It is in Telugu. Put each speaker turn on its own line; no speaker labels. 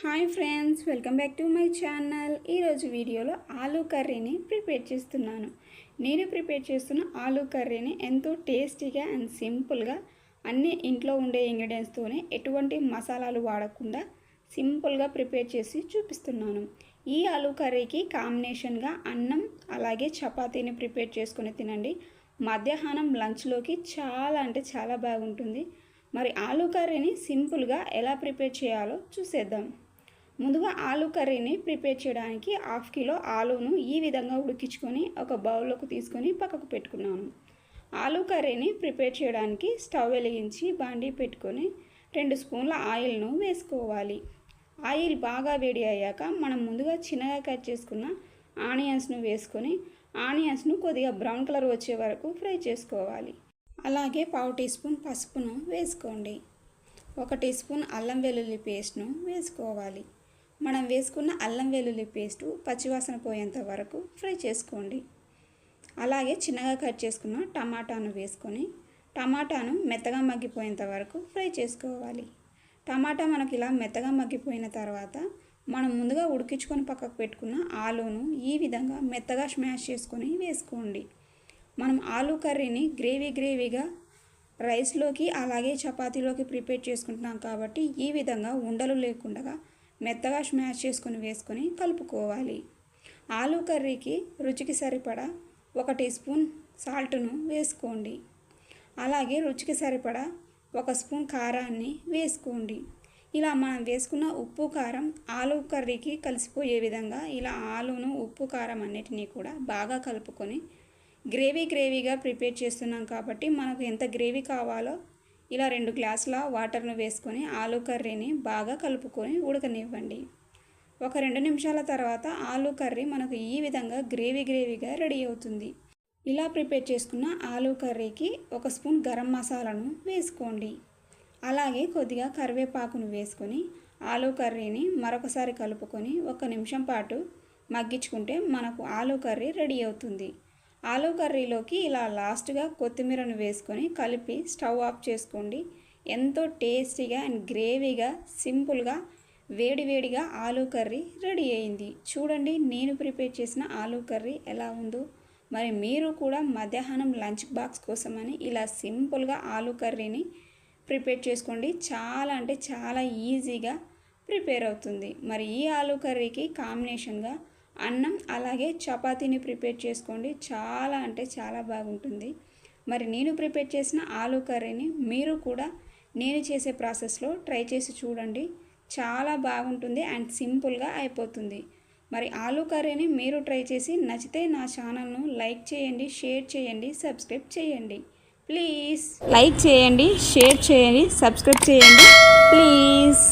Hi friends welcome back to my channel. ఈరోజు వీడియోలో ఆలూ కర్రీని ప్రిపేర్ చేస్తున్నాను. నేను ప్రిపేర్ చేస్తున్న ఆలూ కర్రీని ఎంతో టేస్టీగా అండ్ సింపుల్గా అన్ని ఇంట్లో ఉండే ఇంగ్రీడియంట్స్తోనే ఎటువంటి మసాలాలు వాడకుండా సింపుల్గా ప్రిపేర్ చేసి చూపిస్తున్నాను. ఈ ఆలూ కర్రీకి కాంబినేషన్గా అన్నం అలాగే చపాతీని ప్రిపేర్ చేసుకుని తినండి. మధ్యాహ్నం లంచ్లోకి చాలా అంటే చాలా బాగుంటుంది. మరి ఆలూ కర్రీని సింపుల్గా ఎలా ప్రిపేర్ చేయాలో చూసేద్దాం. ముందుగా ఆలు కర్రీని ప్రిపేర్ చేయడానికి హాఫ్ కిలో ఆలూను ఈ విధంగా ఉడికించుకొని ఒక బౌల్లోకి తీసుకొని పక్కకు పెట్టుకున్నాను. ఆలు కర్రీని ప్రిపేర్ చేయడానికి స్టవ్ వెలిగించి బాండీ పెట్టుకొని రెండు స్పూన్ల ఆయిల్ను వేసుకోవాలి. ఆయిల్ బాగా వేడి అయ్యాక మనం ముందుగా చిన్నగా కట్ చేసుకున్న ఆనియన్స్ను వేసుకొని ఆనియన్స్ను కొద్దిగా బ్రౌన్ కలర్ వచ్చే వరకు ఫ్రై చేసుకోవాలి. అలాగే పావు టీ స్పూన్ పసుపును వేసుకోండి. ఒక టీ స్పూన్ అల్లం వెల్లుల్లి పేస్ట్ను వేసుకోవాలి. మనం వేసుకున్న అల్లం వెల్లుల్లి పేస్టు పచ్చివాసన పోయేంత వరకు ఫ్రై చేసుకోండి. అలాగే చిన్నగా కట్ చేసుకున్న టమాటాను వేసుకొని టమాటాను మెత్తగా మగ్గిపోయేంత వరకు ఫ్రై చేసుకోవాలి. టమాటా మనకి ఇలా మెత్తగా మగ్గిపోయిన తర్వాత మనం ముందుగా ఉడికించుకొని పక్కకు పెట్టుకున్న ఆలూను ఈ విధంగా మెత్తగా స్మాష్ చేసుకొని వేసుకోండి. మనం ఆలూ కర్రీని గ్రేవీ గ్రేవీగా రైస్లోకి అలాగే చపాతీలోకి ప్రిపేర్ చేసుకుంటున్నాం కాబట్టి ఈ విధంగా ఉండలు లేకుండా మెత్తగా స్మాష్ చేసుకొని వేసుకొని కలుపుకోవాలి. ఆలు కర్రీకి రుచికి సరిపడా ఒక టీ స్పూన్ సాల్ట్ను వేసుకోండి. అలాగే రుచికి సరిపడా ఒక స్పూన్ కారాన్ని వేసుకోండి. ఇలా మనం వేసుకున్న ఉప్పు కారం ఆలు కర్రీకి కలిసిపోయే విధంగా ఇలా ఆలును ఉప్పు కారం అన్నిటినీ కూడా బాగా కలుపుకొని గ్రేవీ గ్రేవీగా ప్రిపేర్ చేస్తున్నాం కాబట్టి మనకు ఎంత గ్రేవీ కావాలో ఇలా రెండు గ్లాసుల వాటర్ను వేసుకొని ఆలూ కర్రీని బాగా కలుపుకొని ఉడకనివ్వండి. ఒక రెండు నిమిషాల తర్వాత ఆలూ కర్రీ మనకు ఈ విధంగా గ్రేవీ గ్రేవీగా రెడీ అవుతుంది. ఇలా ప్రిపేర్ చేసుకున్న ఆలూ కర్రీకి ఒక స్పూన్ గరం మసాలాను వేసుకోండి. అలాగే కొద్దిగా కరివేపాకును వేసుకొని ఆలూ కర్రీని మరొకసారి కలుపుకొని ఒక నిమిషం పాటు మగ్గించుకుంటే మనకు ఆలూ కర్రీ రెడీ అవుతుంది. ఆలు కర్రీలోకి ఇలా లాస్ట్గా కొత్తిమీరను వేసుకొని కలిపి స్టవ్ ఆఫ్ చేసుకోండి. ఎంతో టేస్టీగా అండ్ గ్రేవీగా సింపుల్గా వేడివేడిగా ఆలు కర్రీ రెడీ అయింది. చూడండి నేను ప్రిపేర్ చేసిన ఆలు కర్రీ ఎలా ఉందో. మరి మీరు కూడా మధ్యాహ్నం లంచ్ బాక్స్ కోసమని ఇలా సింపుల్గా ఆలు కర్రీని ప్రిపేర్ చేసుకోండి. చాలా అంటే చాలా ఈజీగా ప్రిపేర్ అవుతుంది. మరి ఈ ఆలు కర్రీకి కాంబినేషన్గా అన్నం అలాగే చపాతీని ప్రిపేర్ చేసుకోండి. చాలా అంటే చాలా బాగుంటుంది. మరి నేను ప్రిపేర్ చేసిన ఆలూ కర్రీని మీరు కూడా నేను చేసే ప్రాసెస్లో ట్రై చేసి చూడండి. చాలా బాగుంటుంది అండ్ సింపుల్గా అయిపోతుంది. మరి ఆలూ కర్రీని మీరు ట్రై చేసి నచ్చితే నా ఛానల్ను లైక్ చేయండి షేర్ చేయండి సబ్స్క్రైబ్ చేయండి. ప్లీజ్. లైక్ చేయండి షేర్ చేయండి సబ్స్క్రైబ్ చేయండి. ప్లీజ్.